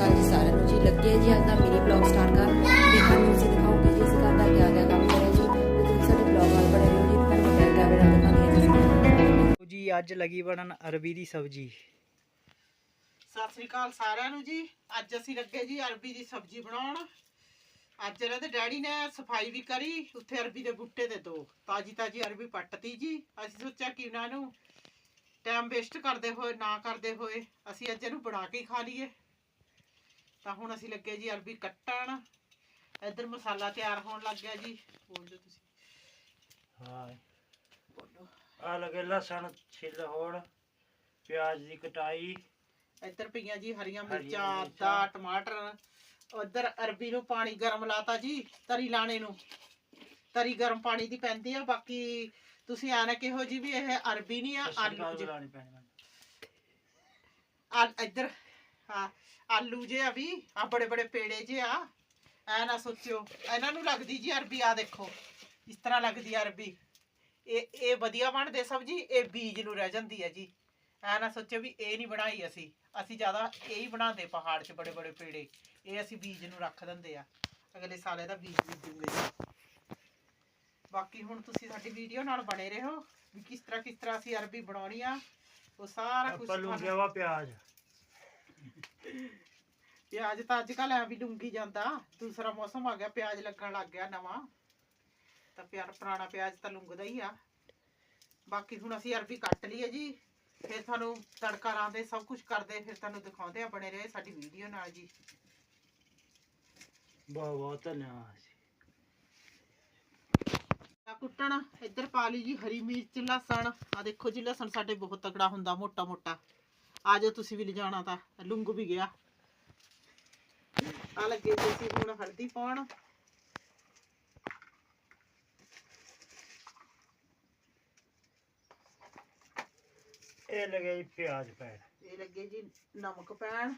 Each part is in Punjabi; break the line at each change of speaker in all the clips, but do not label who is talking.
ਅਕਾਲ ਜੀ ਸਾਰਿਆਂ ਨੂੰ ਜੀ ਲੱਗੇ ਜੀ, ਅੱਜ ਦਾ ਮਿਨੀ ਬਲੌਗ ਸਟਾਰਟ ਕਰਨ ਤੇ ਤੁਹਾਨੂੰ ਅਸੀਂ ਦਿਖਾਉਂਗੇ ਜੀ, ਇਸ ਘਰ ਦਾ ਕਿਆ ਕਿਆ ਕੰਮ ਕਰਿਆ ਜੀ। ਤੇ ਤੁਸੀਂ ਸਾਡੇ ਬਲੌਗ ਨਾਲ ਬਣੇ ਰਹੋ ਜੀ ਤੁਹਾਨੂੰ ਬੈਕ ਕੈਮਰਾ ਦਿਖਾਉਂਦੇ ਹਾਂ ਜੀ।
ਅੱਜ ਲੱਗੀ ਬਣਨ ਅਰਬੀ ਦੀ ਸਬਜੀ।
ਸਤਿ ਸ੍ਰੀ ਅਕਾਲ ਸਾਰਿਆਂ ਨੂੰ ਜੀ। ਅੱਜ ਅਸੀਂ ਲੱਗੇ ਜੀ ਅਰਬੀ ਦੀ ਸਬਜ਼ੀ ਬਣਾਉਣ। ਅੱਜ ਇਹਨਾਂ ਦੇ ਡੈਡੀ ਨੇ ਸਫ਼ਾਈ ਵੀ ਕਰੀ, ਉੱਥੇ ਅਰਬੀ ਦੇ ਬੂਟੇ ਤੇ ਦੋ। ਤਾਜੀ ਤਾਜੀ ਅਰਬੀ ਪੱਟਤੀ ਜੀ। ਅਸੀਂ ਸੋਚਿਆ ਕਿ ਇਹਨਾਂ ਨੂੰ ਟਾਈਮ ਵੇਸਟ ਕਰਦੇ ਹੋਏ, ਨਾ ਕਰਦੇ ਹੋਏ, ਅਸੀਂ ਅੱਜ ਇਹਨੂੰ ਬਣਾ ਕੇ ਖਾ ਲਈਏ। ਤਾਂ ਹੁਣ ਅਸੀਂ ਲੱਗੇ ਜੀ ਅਰਬੀ ਕੱਟਣ। ਇੱਧਰ ਮਸਾਲਾ ਤਿਆਰ ਹੋਣ ਲੱਗ ਗਿਆ ਜੀ। ਬੋਲ ਦਿਓ ਤੁਸੀਂ।
ਹਾਂ।
ਬੋਲੋ।
ਆ ਲਗੇ ਲਸਣ ਛਿੱਲ ਹੋਣ ਪਿਆਜ਼ ਦੀ ਕਟਾਈ।
ਇੱਧਰ ਪਈਆਂ ਜੀ ਹਰੀਆਂ ਮਿਰਚਾਂ। ਆਦਾ ਟਮਾਟਰ। ਉਧਰ ਅਰਬੀ ਨੂੰ ਪਾਣੀ ਗਰਮ ਲਾਤਾ ਜੀ ਤਰੀ ਲਾਣੇ ਨੂੰ। ਤਰੀ ਗਰਮ ਪਾਣੀ ਦੀ ਪੈਂਦੀ ਆ ਬਾਕੀ ਤੁਸੀਂ ਆਣਾ ਕਿਹੋ ਜੀ ਵੀ ਇਹ ਅਰਬੀ ਨਹੀਂ ਆ ਆਲੂ ਜੀ। ਆ ਇੱਧਰ ਆਲੂ ਜੇ ਆ ਵੀ ਆ ਬੜੇ ਬੜੇ ਪੇੜੇ ਜੇ ਆ। ਐ ਨਾ ਸੋਚਿਓ ਇਹਨਾਂ ਨੂੰ ਲੱਗਦੀ ਜੀ ਅਰਬੀ ਆ ਦੇਖੋ ਇਸ ਤਰ੍ਹਾਂ ਲੱਗਦੀ ਆ ਅਰਬੀ। ਇਹ ਇਹ ਵਧੀਆ ਬਣਦੇ ਸਬਜੀ ਇਹ ਬੀਜ ਨੂੰ ਰਹਿ ਜਾਂਦੀ ਹੈ ਜੀ। ਐ ਨਾ ਸੋਚਿਓ ਵੀ ਇਹ ਨਹੀਂ ਬਣਾਈ ਅਸੀਂ ਅਸੀਂ ਜ਼ਿਆਦਾ ਇਹ ਹੀ ਬਣਾਉਂਦੇ ਪਹਾੜ 'ਚ ਬੜੇ ਬੜੇ ਪੇੜੇ ਇਹ ਅਸੀਂ ਬੀਜ ਨੂੰ ਰੱਖ ਦਿੰਦੇ ਆ ਅਗਲੇ ਸਾਲ ਇਹਦਾ ਬੀਜ ਬੀਜੂਗੇ ਜੀ। ਬਾਕੀ ਹੁਣ ਤੁਸੀਂ ਸਾਡੀ ਵੀਡੀਓ ਨਾਲ ਬਣੇ ਰਹੋ ਵੀ ਕਿਸ ਤਰ੍ਹਾਂ ਕਿਸ ਤਰ੍ਹਾਂ ਅਸੀਂ ਅਰਬੀ ਬਣਾਉਣੀ ਆ ਉਹ ਸਾਰਾ ਕੁਝ
ਆਪਾਂ ਵਾ ਪਿਆਜ਼।
ਪਿਆਜ਼ ਤਾਂ ਅੱਜ ਕੱਲ ਐ ਵੀ ਡੂੰਗੀ ਜਾਂਦਾ। ਦੂਸਰਾ ਮੌਸਮ ਆ ਗਿਆ ਪਿਆਜ਼ ਲੱਗਣ ਲੱਗ ਗਿਆ ਨਵਾਂ। ਤਾਂ ਪਿਆਰ ਪੁਰਾਣਾ ਪਿਆਜ਼ ਤਾਂ ਲੁੰਗਦਾ ਹੀ ਆ। ਬਾਕੀ ਹੁਣ ਅਸੀਂ ਅਰਬੀ ਕੱਟ ਲਈ ਹੈ ਜੀ। ਫਿਰ ਤੁਹਾਨੂੰ ਤੜਕਾ ਲਾਉਂਦੇ ਸਭ ਕੁਝ ਕਰਦੇ ਫਿਰ ਤੁਹਾਨੂੰ ਦਿਖਾਉਂਦੇ ਆ ਬਣੇ ਰਹੇ ਸਾਡੀ ਵੀਡੀਓ ਨਾਲ ਜੀ।
ਬਹੁਤ ਬਹੁਤ ਧੰਨਵਾਦ
ਆ ਕੁੱਟਣ ਇੱਧਰ ਪਾ ਲਈ ਜੀ ਹਰੀ ਮਿਰਚ ਲਸਣ। ਆ ਦੇਖੋ ਜੀ ਲਸਣ ਸਾਡੇ ਬਹੁਤ ਤਕੜਾ ਹੁੰਦਾ ਮੋਟਾ ਮੋਟਾ ਆ ਜਾਓ ਤੁਸੀਂ ਵੀ ਲਿਜਾਣਾ ਤਾਂ। ਲੁੰਗ ਵੀ ਗਿਆ। ਆ ਲੱਗੇ ਜੀ ਅਸੀਂ ਹੁਣ ਹਲਦੀ ਪਾਉਣ।
ਇਹ ਲਗੇ ਜੀ ਪਿਆਜ਼ ਪੈਣ।
ਇਹ ਲੱਗੇ ਜੀ ਨਮਕ ਪੈਣ।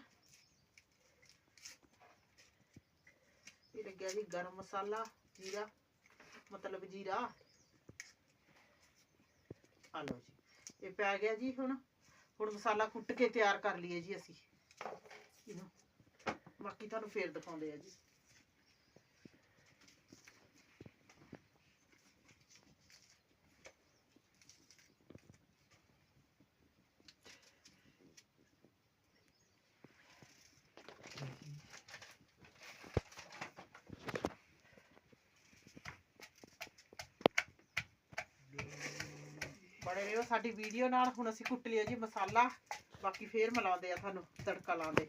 ਇਹ ਲੱਗਿਆ ਜੀ ਗਰਮ ਮਸਾਲਾ ਜੀਰਾ ਮਤਲਬ ਜੀਰਾ। ਆ ਲਓ ਜੀ। ਇਹ ਪੈ ਗਿਆ ਜੀ ਹੁਣ। ਹੁਣ ਮਸਾਲਾ ਕੁੱਟ ਕੇ ਤਿਆਰ ਕਰ ਲਈਏ ਜੀ ਅਸੀਂ। ਇਹਨੂੰ। ਬਾਕੀ ਤੁਹਾਨੂੰ ਫੇਰ ਦਿਖਾਉਂਦੇ ਆ ਜੀ। ਬਣੇ ਰਹੋ ਸਾਡੀ ਵੀਡੀਓ ਨਾਲ ਹੁਣ ਅਸੀਂ ਕੁੱਟ ਲਿਆ ਜੀ ਮਸਾਲਾ। ਬਾਕੀ ਫੇਰ ਮਿਲਾਉਂਦੇ ਆ ਤੁਹਾਨੂੰ ਤੜਕਾ ਲਾਉਂਦੇ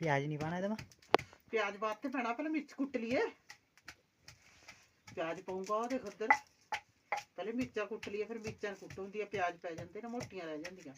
ਪਿਆਜ਼ ਨਹੀਂ ਪਾਣਾ ਇਹਦੇ ਮਾ
ਪਿਆਜ਼ ਬਾਅਦ ਤੇ ਪੈਣਾ ਪਹਿਲਾਂ ਮਿਰਚ ਕੁੱਟ ਲਈਏ। ਪਿਆਜ਼ ਪਾਉਂਗਾ ਉਹਦੇ ਖੱਦਰ। ਪਹਿਲੇ ਮਿਰਚਾਂ ਕੁੱਟ ਲਈਏ ਫਿਰ ਮਿਰਚਾਂ ਕੁੱਟ ਹੁੰਦੀ ਆ ਪਿਆਜ਼ ਪੈ ਜਾਂਦੇ ਨਾ ਮੋਟੀਆਂ ਰਹਿ ਜਾਂਦੀਆਂ।